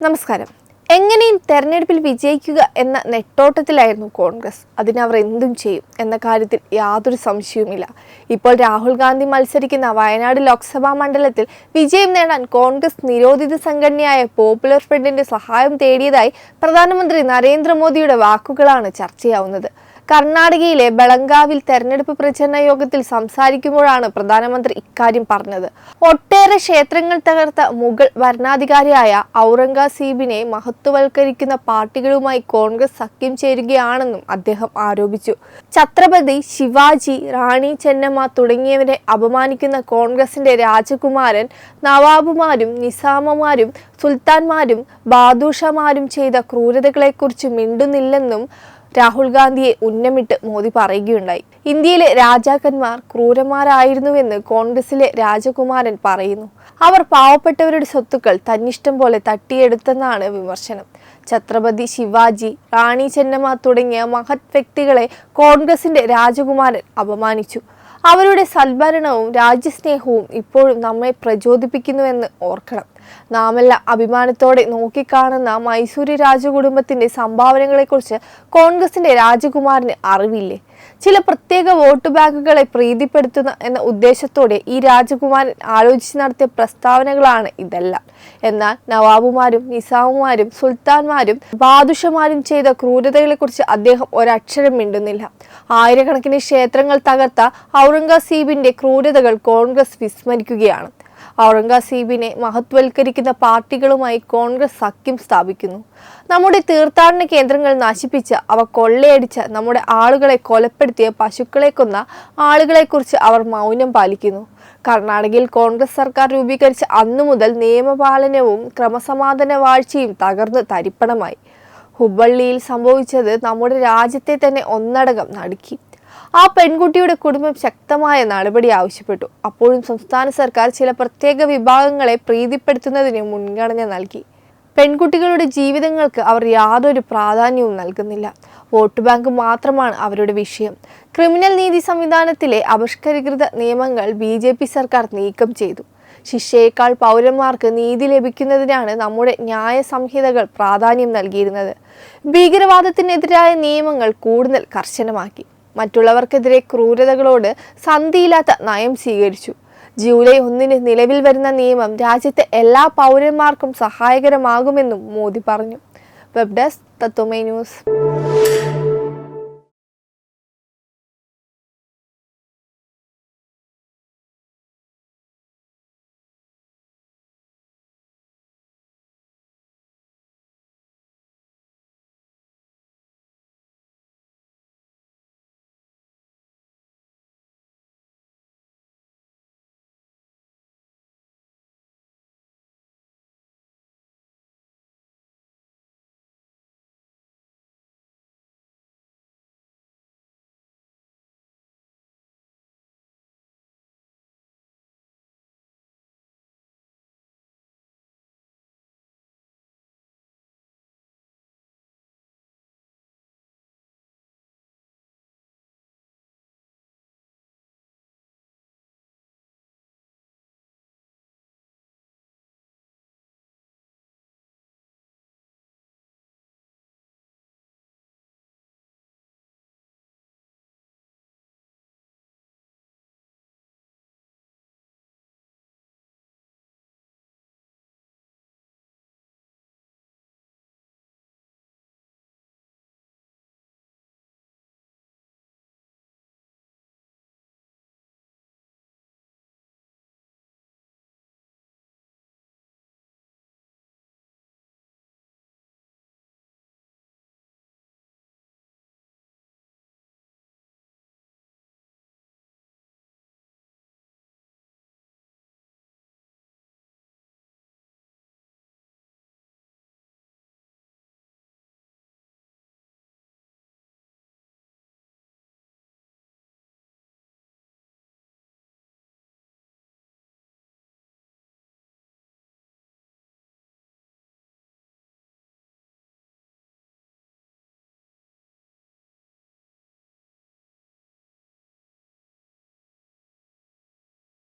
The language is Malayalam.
നമസ്കാരം. എങ്ങനെയും തെരഞ്ഞെടുപ്പിൽ വിജയിക്കുക എന്ന നെട്ടോട്ടത്തിലായിരുന്നു കോൺഗ്രസ്. അതിനവർ എന്തും ചെയ്യും എന്ന കാര്യത്തിൽ യാതൊരു സംശയവുമില്ല. ഇപ്പോൾ രാഹുൽ ഗാന്ധി മത്സരിക്കുന്ന വയനാട് ലോക്സഭാ മണ്ഡലത്തിൽ വിജയം നേടാൻ കോൺഗ്രസ് നിരോധിത സംഘടനയായ പോപ്പുലർ ഫ്രണ്ടിന്റെ സഹായം തേടിയതായി പ്രധാനമന്ത്രി നരേന്ദ്രമോദിയുടെ വാക്കുകളാണ് ചർച്ചയാവുന്നത്. കർണാടകയിലെ ബളങ്കാവിൽ തെരഞ്ഞെടുപ്പ് പ്രചരണ യോഗത്തിൽ സംസാരിക്കുമ്പോഴാണ് പ്രധാനമന്ത്രി ഇക്കാര്യം പറഞ്ഞത്. ഒട്ടേറെ ക്ഷേത്രങ്ങൾ തകർത്ത മുഗൾ ഭരണാധികാരിയായ ഔറംഗസീബിനെ മഹത്വവൽക്കരിക്കുന്ന പാർട്ടികളുമായി കോൺഗ്രസ് സഖ്യം ചേരുകയാണെന്നും അദ്ദേഹം ആരോപിച്ചു. ഛത്രപതി ശിവാജി റാണി ചെന്നമ്മ തുടങ്ങിയവരെ അപമാനിക്കുന്ന കോൺഗ്രസിന്റെ രാജകുമാരൻ നവാബുമാരും നിസാമമാരും സുൽത്താൻമാരും ബാദൂഷമാരും ചെയ്ത ക്രൂരതകളെക്കുറിച്ച് മിണ്ടുന്നില്ലെന്നും രാഹുൽ ഗാന്ധിയെ ഉന്നമിട്ട് മോദി പറയുകയുണ്ടായി. ഇന്ത്യയിലെ രാജാക്കന്മാർ ക്രൂരന്മാരായിരുന്നുവെന്ന് കോൺഗ്രസിലെ രാജകുമാരൻ പറയുന്നു. അവർ പാവപ്പെട്ടവരുടെ സ്വത്തുക്കൾ തന്നിഷ്ടം പോലെ തട്ടിയെടുത്തെന്നാണ് വിമർശനം. ഛത്രപതി ശിവാജി റാണി ചെന്നമ്മ തുടങ്ങിയ മഹത് വ്യക്തികളെ കോൺഗ്രസിന്റെ രാജകുമാരൻ അപമാനിച്ചു. അവരുടെ സൽഭരണവും രാജ്യസ്നേഹവും ഇപ്പോഴും നമ്മെ പ്രചോദിപ്പിക്കുന്നുവെന്ന് ഓർക്കണം. നാമെല്ലാം അഭിമാനത്തോടെ നോക്കിക്കാണുന്ന മൈസൂരി രാജകുടുംബത്തിന്റെ സംഭാവനകളെക്കുറിച്ച് കോൺഗ്രസിന്റെ രാജകുമാരന് അറിവില്ലേ? ചില പ്രത്യേക വോട്ട് ബാങ്കുകളെ പ്രീതിപ്പെടുത്തുന്ന എന്ന ഉദ്ദേശത്തോടെ ഈ രാജകുമാരൻ ആലോചിച്ച് നടത്തിയ പ്രസ്താവനകളാണ് ഇതെല്ലാം. എന്നാൽ നവാബുമാരും നിസാമുമാരും സുൽത്താൻമാരും ബാദുഷമാരും ചെയ്ത ക്രൂരതകളെക്കുറിച്ച് അദ്ദേഹം ഒരക്ഷരം മിണ്ടുന്നില്ല. ആയിരക്കണക്കിന് ക്ഷേത്രങ്ങൾ തകർത്ത ഔറംഗസീബിന്റെ ക്രൂരതകൾ കോൺഗ്രസ് വിസ്മരിക്കുകയാണ്. ഔറംഗസീബിനെ മഹത്വൽക്കരിക്കുന്ന പാർട്ടികളുമായി കോൺഗ്രസ് സഖ്യം സ്ഥാപിക്കുന്നു. നമ്മുടെ തീർത്ഥാടന കേന്ദ്രങ്ങൾ നശിപ്പിച്ച അവ കൊള്ളയടിച്ച നമ്മുടെ ആളുകളെ കൊലപ്പെടുത്തിയ പശുക്കളെ കൊന്ന ആളുകളെക്കുറിച്ച് അവർ മൗനം പാലിക്കുന്നു. കർണാടകയിൽ കോൺഗ്രസ് സർക്കാർ രൂപീകരിച്ച അന്നു മുതൽ നിയമപാലനവും ക്രമസമാധാന വാഴ്ചയും തകർന്ന് തരിപ്പണമായി. ഹുബള്ളിയിൽ സംഭവിച്ചത് നമ്മുടെ രാജ്യത്തെ തന്നെ ഒന്നടങ്കം നടുക്കി. ആ പെൺകുട്ടിയുടെ കുടുംബം ശക്തമായ നടപടി ആവശ്യപ്പെട്ടു. അപ്പോഴും സംസ്ഥാന സർക്കാർ ചില പ്രത്യേക വിഭാഗങ്ങളെ പ്രീതിപ്പെടുത്തുന്നതിന് മുൻഗണന നൽകി. പെൺകുട്ടികളുടെ ജീവിതങ്ങൾക്ക് അവർ യാതൊരു പ്രാധാന്യവും നൽകുന്നില്ല. വോട്ട് ബാങ്ക് മാത്രമാണ് അവരുടെ വിഷയം. ക്രിമിനൽ നീതി സംവിധാനത്തിലെ അപഷ്കരികൃത നിയമങ്ങൾ ബി ജെ പി സർക്കാർ നീക്കം ചെയ്തു. ശിക്ഷയേക്കാൾ പൗരന്മാർക്ക് നീതി ലഭിക്കുന്നതിനാണ് നമ്മുടെ ന്യായ സംഹിതകൾ പ്രാധാന്യം നൽകിയിരുന്നത്. ഭീകരവാദത്തിനെതിരായ നിയമങ്ങൾ കൂടുതൽ കർശനമാക്കി. മറ്റുള്ളവർക്കെതിരെ ക്രൂരതകളോട് സന്ധിയില്ലാത്ത നയം സ്വീകരിച്ചു. ജൂലൈ ഒന്നിന് നിലവിൽ വരുന്ന നിയമം രാജ്യത്തെ എല്ലാ പൗരന്മാർക്കും സഹായകരമാകുമെന്നും മോദി പറഞ്ഞു. വെബ് ഡെസ്ക് തത്വമേ ന്യൂസ്.